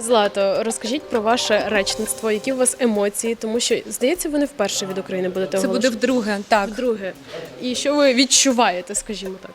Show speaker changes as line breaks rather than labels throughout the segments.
Злато, розкажіть про ваше речництво, які у вас емоції, тому що здається, ви не вперше від України будете
Це буде
оголошувати.
вдруге. Так.
Друге. І що ви відчуваєте, скажімо так?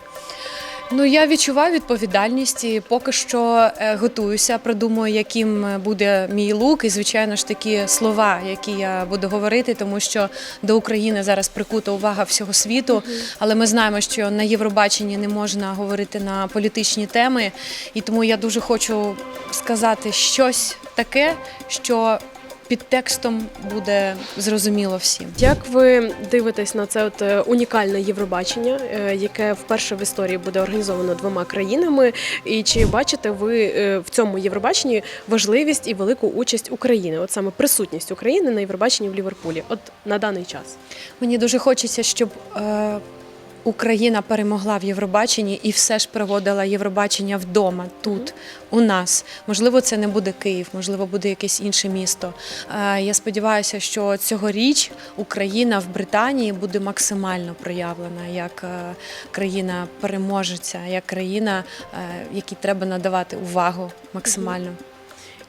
Ну я відчуваю відповідальність і поки що е, готуюся, продумую, яким буде мій лук, і звичайно ж такі слова, які я буду говорити, тому що до України зараз прикута увага всього світу. Але ми знаємо, що на Євробаченні не можна говорити на політичні теми, і тому я дуже хочу сказати щось таке, що під текстом буде зрозуміло всім.
Як ви дивитесь на це от е, унікальне Євробачення, е, яке вперше в історії буде організовано двома країнами? І чи бачите ви е, в цьому Євробаченні важливість і велику участь України? От саме присутність України на Євробаченні в Ліверпулі, от на даний час?
Мені дуже хочеться, щоб Україна перемогла в Євробаченні і все ж проводила Євробачення вдома, тут, у нас. Можливо, це не буде Київ, можливо, буде якесь інше місто. Е, я сподіваюся, що цьогоріч Україна в Британії буде максимально проявлена як е, країна переможеця, як країна, е, якій треба надавати увагу максимально.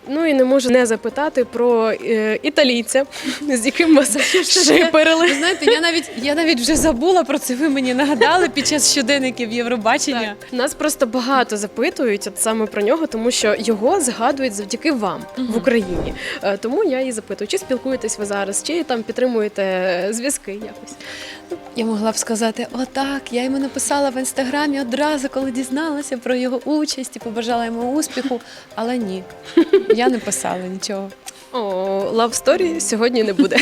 Ну і не можу не запитати про е, італійця, з яким вас шиперили.
Ви знаєте, я навіть я навіть вже забула про це. Ви мені нагадали під час щоденників Євробачення.
Нас просто багато запитують от саме про нього, тому що його згадують завдяки вам в Україні. Е, Тому я і запитую, чи спілкуєтесь ви зараз, чи там підтримуєте е, зв'язки якось.
Я могла б сказати, отак, я йому написала в інстаграмі одразу, коли дізналася про його участь і побажала йому успіху. Але ні, я не писала нічого.
О, лав сторі сьогодні не буде.